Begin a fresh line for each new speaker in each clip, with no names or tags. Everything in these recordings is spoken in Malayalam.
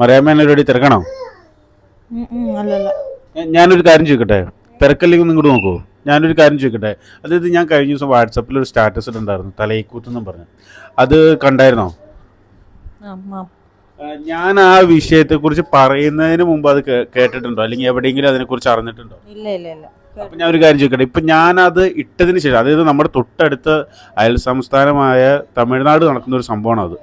മറിയാമ്മേനെ ഒരു തിരക്കണോ ഞാനൊരു കാര്യം ചോദിക്കട്ടെ? തിരക്കല്ലെങ്കിൽ നിങ്ങൾ നോക്കൂ. ഞാനൊരു കാര്യം ചോദിക്കട്ടെ? അതായത് ഞാൻ കഴിഞ്ഞ ദിവസം വാട്സപ്പിൽ ഒരു സ്റ്റാറ്റസ് ഇട്ടുണ്ടായിരുന്നു തലയിക്കൂത്തെന്നും പറഞ്ഞു. അത് കണ്ടായിരുന്നോ? ഞാൻ ആ. വിഷയത്തെ കുറിച്ച് പറയുന്നതിന് മുമ്പ് അത് കേട്ടിട്ടുണ്ടോ? അല്ലെങ്കിൽ എവിടെയെങ്കിലും അതിനെ കുറിച്ച് അറിഞ്ഞിട്ടുണ്ടോ?
ഇല്ല ഇല്ല ഇല്ല.
അപ്പൊ ഞാൻ ഒരു കാര്യം ചോദിക്കട്ടെ? ഇപ്പൊ ഞാനത് ഇട്ടതിന് ശേഷം അതായത് നമ്മുടെ തൊട്ടടുത്ത് അയൽ സംസ്ഥാനമായ തമിഴ്നാട് നടക്കുന്ന ഒരു സംഭവമാണ് അത്.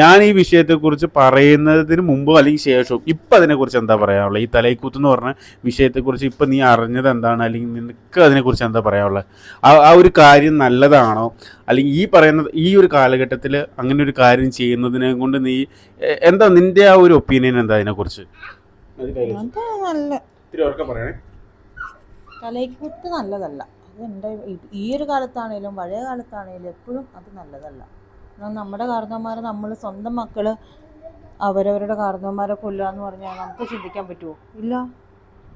ഞാൻ ഈ വിഷയത്തെക്കുറിച്ച് പറയുന്നതിന് മുമ്പ് അല്ലെങ്കിൽ ശേഷവും ഇപ്പൊ അതിനെക്കുറിച്ച് എന്താ പറയാനുള്ളത്? ഈ തലൈക്കൂത്ത് എന്ന് പറഞ്ഞ വിഷയത്തെക്കുറിച്ച് ഇപ്പൊ നീ അറിഞ്ഞത് എന്താണ്? അല്ലെങ്കിൽ നിനക്ക് അതിനെക്കുറിച്ച് എന്താ പറയാനുള്ളത്? ആ ആ ഒരു കാര്യം നല്ലതാണോ? അല്ലെങ്കിൽ ഈ പറയുന്ന ഈ ഒരു കാലഘട്ടത്തിൽ അങ്ങനെ ഒരു കാര്യം ചെയ്യുന്നതിനെ കൊണ്ട് നീ എന്താ നിന്റെ ആ ഒരു ഒപ്പീനിയൻ എന്താ അതിനെക്കുറിച്ച്?
നല്ല
പറയണേ.
തലയ്ക്കുത്ത് നല്ലതല്ല. അത് എന്റെ ഈ- ഒരു കാലത്താണേലും പഴയ കാലത്താണേലും എപ്പോഴും അത് നല്ലതല്ല. കാരണം നമ്മുടെ കാരണവന്മാരെ നമ്മൾ സ്വന്തം മക്കൾ അവരവരുടെ കാരണവന്മാരെ കൊല്ലുക എന്ന് പറഞ്ഞാൽ നമുക്ക് ചിന്തിക്കാൻ പറ്റുമോ ഇല്ല.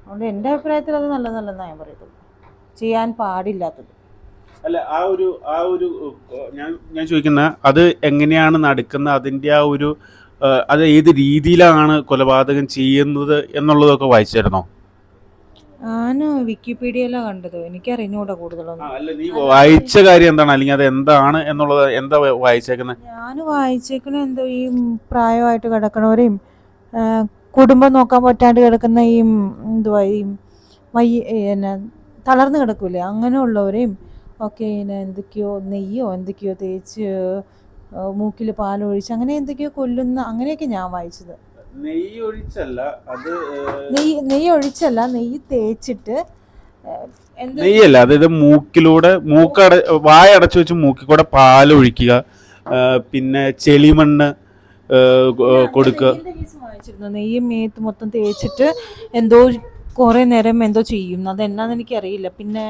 അതുകൊണ്ട് എന്റെ അഭിപ്രായത്തിൽ അത് നല്ലതല്ലെന്നാണ് ഞാൻ പറയത്തുള്ളൂ. ചെയ്യാൻ പാടില്ലാത്തത്.
അല്ല ആ ഒരു ആ ഒരു ഞാൻ ഞാൻ ചോദിക്കുന്ന അത് എങ്ങനെയാണ് നടക്കുന്നത്? അതിന്റെ ആ ഒരു അത് ഏത് രീതിയിലാണ് കൊലപാതകം ചെയ്യുന്നത് എന്നുള്ളതൊക്കെ വായിച്ചായിരുന്നോ
ഞാൻ വിക്കിപീഡിയയിലാണ് കണ്ടത്. എനിക്കറിഞ്ഞൂടാ കൂടുതലൊന്നും.
അല്ല നീ വായിച്ച കാര്യം എന്താണ്? അല്ലെങ്കിൽ അത് എന്താണ് എന്നുള്ളത് എന്താ വായിച്ചേക്കുന്നത്
ഞാൻ വായിച്ചേക്കണ എന്തോ ഈ പ്രായമായിട്ട് കിടക്കണവരെയും ആ, കുടുംബം നോക്കാൻ പറ്റാണ്ട് കിടക്കുന്ന ഈ എന്തുവാ ഈ വയ്യ പിന്നെ തളർന്ന് കിടക്കൂലേ അങ്ങനെയുള്ളവരെയും ഒക്കെ ഇങ്ങനെ എന്തൊക്കെയോ നെയ്യോ എന്തൊക്കെയോ തേച്ച് മൂക്കിൽ പാലൊഴിച്ച് അങ്ങനെ എന്തൊക്കെയോ കൊല്ലുന്ന അങ്ങനെയൊക്കെ ഞാൻ വായിച്ചത്.
നെയ്യ് ഒഴിച്ചല്ല അത്
നെയ്യ് നെയ്യ് ഒഴിച്ചല്ല നെയ്യ് തേച്ചിട്ട്
നെയ്യല്ല അതായത് മൂക്കിലൂടെ മൂക്കട വായ അടച്ചു വെച്ച് മൂക്കിൽ കൂടെ പാലൊഴിക്കുക പിന്നെ ചെളിമണ്ണ് കൊടുക്കുക.
നെയ്യ് മേത്ത് മൊത്തം തേച്ചിട്ട് എന്തോ കുറെ നേരം എന്തോ ചെയ്യും. അത് എന്നാന്ന് എനിക്കറിയില്ല. പിന്നെ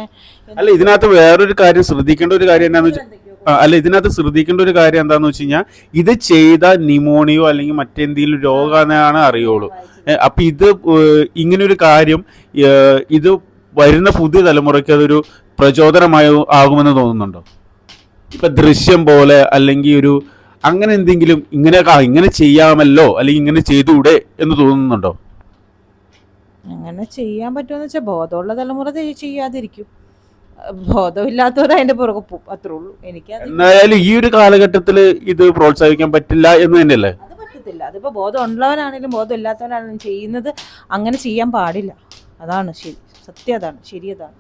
അല്ല ഇതിനകത്ത് വേറൊരു കാര്യം ശ്രദ്ധിക്കേണ്ട ഒരു കാര്യം എന്താണെന്ന് വെച്ചാൽ അല്ല ഇതിനകത്ത് ശ്രദ്ധിക്കേണ്ട ഒരു കാര്യം എന്താന്ന് വെച്ച് കഴിഞ്ഞാൽ ഇത് ചെയ്ത നിമോണിയോ അല്ലെങ്കിൽ മറ്റെന്തെങ്കിലും രോഗമാണ് അറിയുള്ളൂ. അപ്പൊ ഇത് ഇങ്ങനൊരു കാര്യം ഇത് വരുന്ന പുതിയ തലമുറയ്ക്ക് അതൊരു പ്രചോദനമായി ആകുമെന്ന് തോന്നുന്നുണ്ടോ? ഇപ്പൊ ദൃശ്യം പോലെ അല്ലെങ്കിൽ ഒരു അങ്ങനെ എന്തെങ്കിലും ഇങ്ങനെ ഇങ്ങനെ ചെയ്യാമല്ലോ അല്ലെങ്കിൽ ഇങ്ങനെ ചെയ്തുകൂടെ എന്ന് തോന്നുന്നുണ്ടോ?
അങ്ങനെ ചെയ്യാൻ പറ്റുമെന്ന് വെച്ചാൽ ബോധമുള്ള തലമുറ ചെയ്- ചെയ്യാതിരിക്കും. ബോധമില്ലാത്തവർ അതിന്റെ പുറകെ പോകും അത്രേ ഉള്ളൂ. എനിക്ക്
എന്തായാലും ഈ ഒരു കാലഘട്ടത്തിൽ ഇത് പ്രോത്സാഹിപ്പിക്കാൻ പറ്റില്ല എന്ന് തന്നെയല്ലേ?
അത് പറ്റത്തില്ല. അതിപ്പോ ബോധം ഉള്ളവനാണെങ്കിലും ബോധം ഇല്ലാത്തവനാണെങ്കിലും ചെയ്യുന്നത് അങ്ങനെ ചെയ്യാൻ പാടില്ല. അതാണ് ശരി. സത്യം അതാണ്. ശരി അതാണ്.